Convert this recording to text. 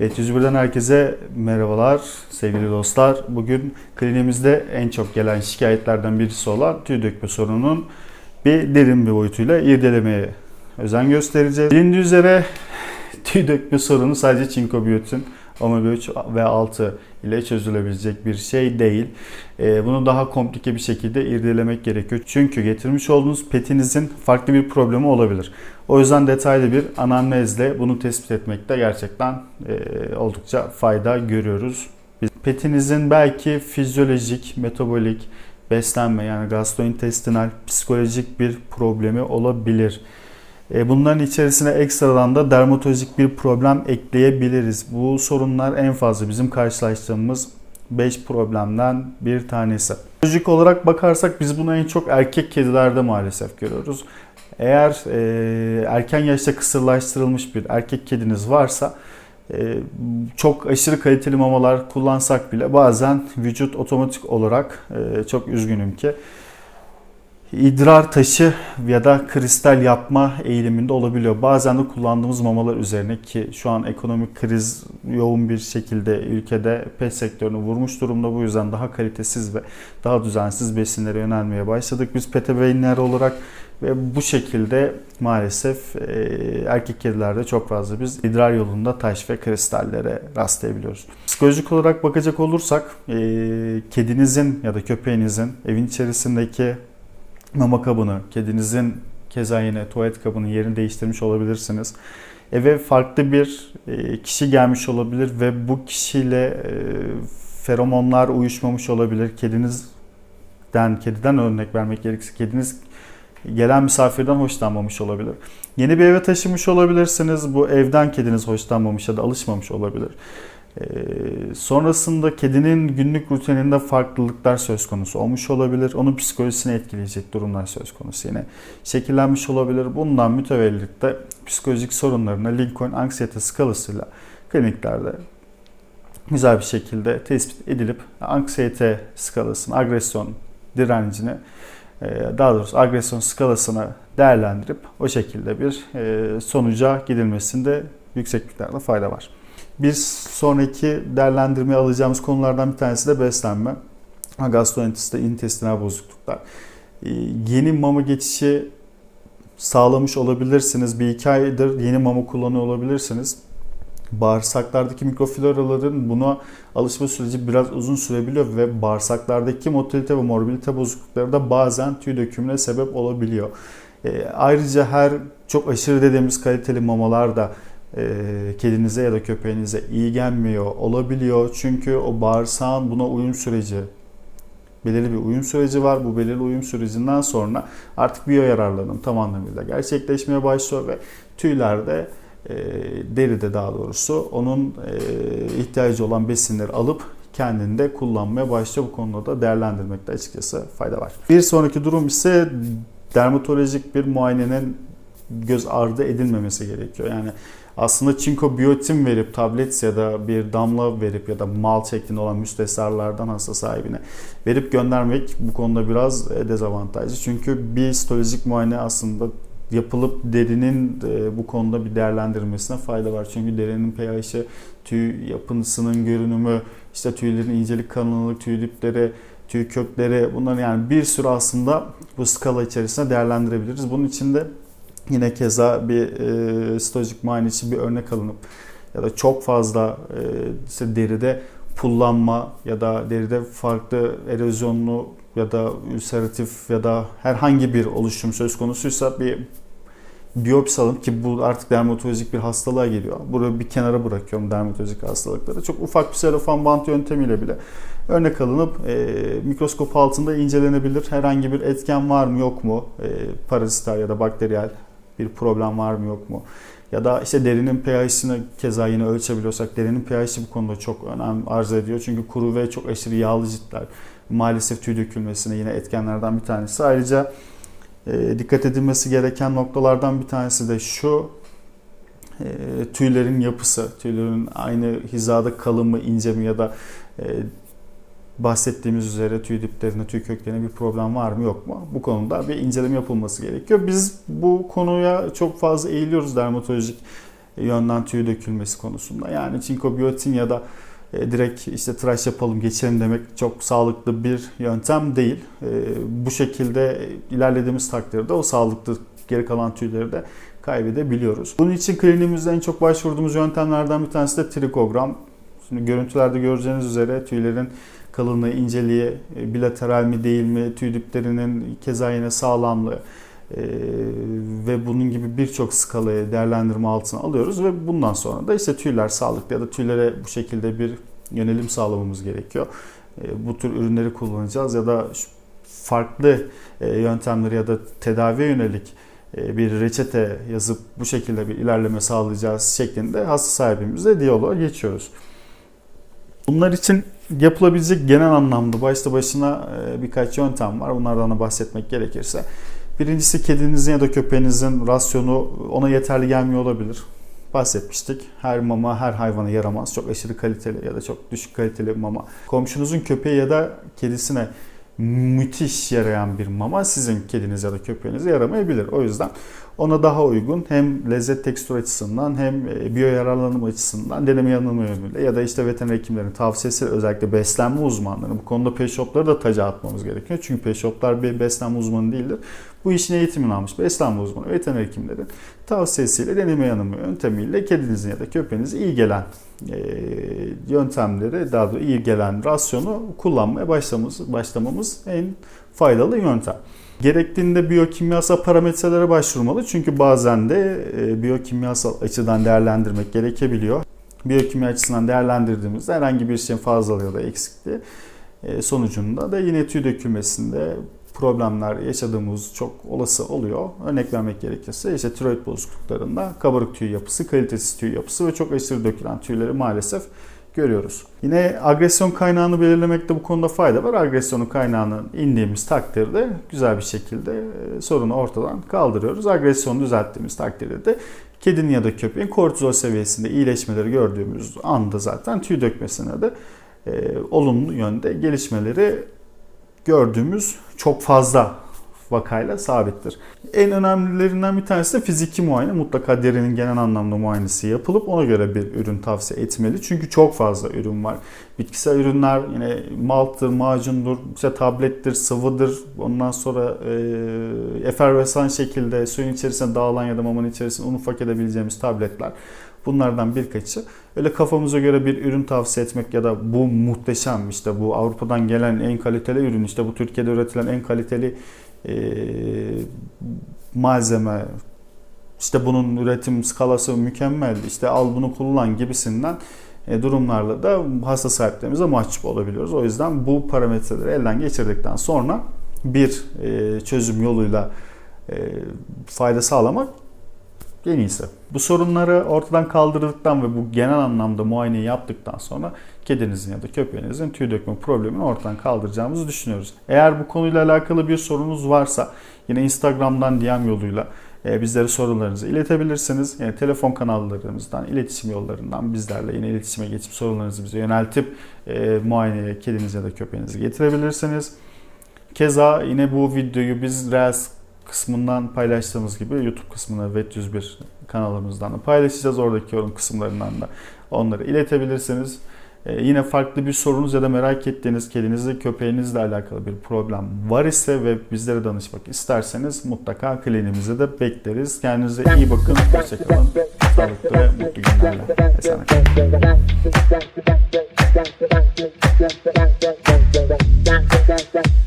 Evet 101'den herkese merhabalar sevgili dostlar. Bugün kliniğimizde en çok gelen şikayetlerden birisi olan tüy dökme sorununun bir derin bir boyutuyla irdelemeye özen göstereceğiz. Bilindiği üzere tüy dökme sorunu sadece çinko biyotin omega 3 ve 6 ile çözülebilecek bir şey değil. Ee, Bunu daha komplike bir şekilde irdelemek gerekiyor. Çünkü getirmiş olduğunuz petinizin farklı bir problemi olabilir. O yüzden detaylı bir anamnezle bunu tespit etmekte gerçekten e, oldukça fayda görüyoruz. Biz- Petinizin belki fizyolojik, metabolik, beslenme yani gastrointestinal, psikolojik bir problemi olabilir. E, Bunların içerisine ekstradan da dermatolojik bir problem ekleyebiliriz. Bu sorunlar en fazla bizim karşılaştığımız 5 problemden bir tanesi. Psikolojik olarak bakarsak biz bunu en çok erkek kedilerde maalesef görüyoruz. Eğer e, erken yaşta kısırlaştırılmış bir erkek kediniz varsa e, çok aşırı kaliteli mamalar kullansak bile bazen vücut otomatik olarak e, çok üzgünüm ki idrar taşı ya da kristal yapma eğiliminde olabiliyor. Bazen de kullandığımız mamalar üzerine ki şu an ekonomik kriz yoğun bir şekilde ülkede pet sektörünü vurmuş durumda. Bu yüzden daha kalitesiz ve daha düzensiz besinlere yönelmeye başladık. Biz pet ebeveynler olarak ve bu şekilde maalesef e, erkek kedilerde çok fazla biz idrar yolunda taş ve kristallere rastlayabiliyoruz. Psikolojik olarak bakacak olursak e, kedinizin ya da köpeğinizin evin içerisindeki mama kabını, kedinizin keza yine tuvalet kabının yerini değiştirmiş olabilirsiniz. Eve farklı bir e, kişi gelmiş olabilir ve bu kişiyle e, feromonlar uyuşmamış olabilir. Kedinizden, kediden örnek vermek gerekirse kediniz gelen misafirden hoşlanmamış olabilir. Yeni bir eve taşımış olabilirsiniz. Bu evden kediniz hoşlanmamış ya da alışmamış olabilir. Ee, sonrasında kedinin günlük rutininde farklılıklar söz konusu olmuş olabilir. Onun psikolojisini etkileyecek durumlar söz konusu yine şekillenmiş olabilir. Bundan mütevellit de psikolojik sorunlarına Lincoln anksiyete skalasıyla kliniklerde güzel bir şekilde tespit edilip anksiyete skalasını, agresyon direncini e, daha doğrusu agresyon skalasını değerlendirip o şekilde bir e, sonuca gidilmesinde yüksek miktarda fayda var. Bir sonraki değerlendirmeye alacağımız konulardan bir tanesi de beslenme. Gastrointestinal bozukluklar. E, Yeni mama geçişi sağlamış olabilirsiniz. Bir iki aydır yeni mama kullanıyor olabilirsiniz. Bağırsaklardaki mikrofloraların buna alışma süreci biraz uzun sürebiliyor ve bağırsaklardaki motilite ve morbilite bozuklukları da bazen tüy dökümüne sebep olabiliyor. E, ayrıca her çok aşırı dediğimiz kaliteli mamalar da kedinize ya da köpeğinize iyi gelmiyor olabiliyor. Çünkü o bağırsağın buna uyum süreci belirli bir uyum süreci var. Bu belirli uyum sürecinden sonra artık biyo yararlanım tam anlamıyla gerçekleşmeye başlıyor ve tüylerde e, deride daha doğrusu onun e, ihtiyacı olan besinleri alıp kendinde kullanmaya başlıyor. Bu konuda da değerlendirmekte açıkçası fayda var. Bir sonraki durum ise dermatolojik bir muayenenin göz ardı edilmemesi gerekiyor. Yani aslında çinko biyotin verip tablet ya da bir damla verip ya da mal şeklinde olan müstesarlardan hasta sahibine verip göndermek bu konuda biraz e, dezavantajlı. Çünkü bir histolojik muayene aslında yapılıp derinin e, bu konuda bir değerlendirilmesine fayda var. Çünkü derinin pH'i, tüy yapısının görünümü, işte tüylerin incelik kalınlık, tüy dipleri, tüy kökleri bunları yani bir sürü aslında bu skala içerisinde değerlendirebiliriz. Bunun için de yine keza bir e, histolojik muayene için bir örnek alınıp ya da çok fazla e, işte deride pullanma ya da deride farklı erozyonlu ya da ülseratif ya da herhangi bir oluşum söz konusuysa bir biyopsi alın ki bu artık dermatolojik bir hastalığa geliyor. Burayı bir kenara bırakıyorum dermatolojik hastalıkları. Çok ufak bir selofan bant yöntemiyle bile örnek alınıp e, mikroskop altında incelenebilir. Herhangi bir etken var mı yok mu? E, parazital ya da bakteriyel bir problem var mı yok mu? Ya da işte derinin pH'ini keza yine ölçebiliyorsak derinin pH'i bu konuda çok önem arz ediyor. Çünkü kuru ve çok aşırı yağlı ciltler maalesef tüy dökülmesine yine etkenlerden bir tanesi. Ayrıca e, dikkat edilmesi gereken noktalardan bir tanesi de şu e, tüylerin yapısı, tüylerin aynı hizada kalın mı, ince mi ya da e, bahsettiğimiz üzere tüy diplerinde, tüy köklerinde bir problem var mı yok mu? Bu konuda bir inceleme yapılması gerekiyor. Biz bu konuya çok fazla eğiliyoruz dermatolojik yönden tüy dökülmesi konusunda. Yani çinko biyotin ya da e, direkt işte tıraş yapalım geçelim demek çok sağlıklı bir yöntem değil. E, bu şekilde ilerlediğimiz takdirde o sağlıklı geri kalan tüyleri de kaybedebiliyoruz. Bunun için kliniğimizde en çok başvurduğumuz yöntemlerden bir tanesi de trikogram. Şimdi görüntülerde göreceğiniz üzere tüylerin kalınlığı, inceliği, e, bilateral mi değil mi, tüy diplerinin keza yine sağlamlığı e, ve bunun gibi birçok skalayı değerlendirme altına alıyoruz ve bundan sonra da işte tüyler sağlıklı ya da tüylere bu şekilde bir yönelim sağlamamız gerekiyor. E, bu tür ürünleri kullanacağız ya da farklı yöntemleri ya da tedaviye yönelik bir reçete yazıp bu şekilde bir ilerleme sağlayacağız şeklinde hasta sahibimizle diyaloğa geçiyoruz. Bunlar için yapılabilecek genel anlamda başta başına birkaç yöntem var. Bunlardan da bahsetmek gerekirse. Birincisi kedinizin ya da köpeğinizin rasyonu ona yeterli gelmiyor olabilir. Bahsetmiştik. Her mama her hayvana yaramaz. Çok aşırı kaliteli ya da çok düşük kaliteli mama. Komşunuzun köpeği ya da kedisine müthiş yarayan bir mama sizin kediniz ya da köpeğinize yaramayabilir. O yüzden ona daha uygun hem lezzet tekstür açısından hem e, biyo yararlanım açısından deneme yanılma yönüyle ya da işte veteriner hekimlerin tavsiyesi özellikle beslenme uzmanları bu konuda pet shopları da taca atmamız gerekiyor. Çünkü pet shoplar bir beslenme uzmanı değildir. Bu işin eğitimini almış beslenme uzmanı veteriner hekimlerin tavsiyesiyle deneme yanılma yöntemiyle kedinizin ya da köpeğinize iyi gelen e, yöntemleri daha da iyi gelen rasyonu kullanmaya başlamamız, başlamamız en faydalı yöntem. Gerektiğinde biyokimyasal parametrelere başvurmalı çünkü bazen de e, biyokimyasal açıdan değerlendirmek gerekebiliyor. Biyokimya açısından değerlendirdiğimizde herhangi bir şeyin fazlalığı ya da eksikliği e, sonucunda da yine tüy dökülmesinde problemler yaşadığımız çok olası oluyor. Örnek vermek gerekirse işte tiroid bozukluklarında kabarık tüy yapısı, kalitesiz tüy yapısı ve çok aşırı dökülen tüyleri maalesef görüyoruz. Yine agresyon kaynağını belirlemekte bu konuda fayda var. Agresyonun kaynağını indiğimiz takdirde güzel bir şekilde e, sorunu ortadan kaldırıyoruz. Agresyonu düzelttiğimiz takdirde de kedinin ya da köpeğin kortizol seviyesinde iyileşmeleri gördüğümüz anda zaten tüy dökmesine de e, olumlu yönde gelişmeleri gördüğümüz çok fazla vakayla sabittir. En önemlilerinden bir tanesi de fiziki muayene. Mutlaka derinin genel anlamda muayenesi yapılıp ona göre bir ürün tavsiye etmeli. Çünkü çok fazla ürün var. Bitkisel ürünler yine malttır, macundur, işte tablettir, sıvıdır. Ondan sonra e, efervesan şekilde suyun içerisine dağılan ya da mamanın içerisine un ufak edebileceğimiz tabletler. Bunlardan birkaçı. Öyle kafamıza göre bir ürün tavsiye etmek ya da bu muhteşem işte bu Avrupa'dan gelen en kaliteli ürün işte bu Türkiye'de üretilen en kaliteli e, malzeme işte bunun üretim skalası mükemmel işte al bunu kullan gibisinden e, durumlarla da hasta sahiplerimize mahcup olabiliyoruz. O yüzden bu parametreleri elden geçirdikten sonra bir e, çözüm yoluyla e, fayda sağlamak en iyisi. Bu sorunları ortadan kaldırdıktan ve bu genel anlamda muayeneyi yaptıktan sonra kedinizin ya da köpeğinizin tüy dökme problemini ortadan kaldıracağımızı düşünüyoruz. Eğer bu konuyla alakalı bir sorunuz varsa yine Instagram'dan DM yoluyla e, bizlere sorularınızı iletebilirsiniz. Yani telefon kanallarımızdan, iletişim yollarından bizlerle yine iletişime geçip sorularınızı bize yöneltip e, muayeneye kediniz ya da köpeğinizi getirebilirsiniz. Keza yine bu videoyu biz Reels kısmından paylaştığımız gibi YouTube kısmına VET101 kanalımızdan da paylaşacağız. Oradaki yorum kısımlarından da onları iletebilirsiniz. Ee, yine farklı bir sorunuz ya da merak ettiğiniz kedinizle köpeğinizle alakalı bir problem var ise ve bizlere danışmak isterseniz mutlaka klinimize de bekleriz. Kendinize iyi bakın. Hoşçakalın. Sağlıklı ve mutlu günlerle. Esen kalın.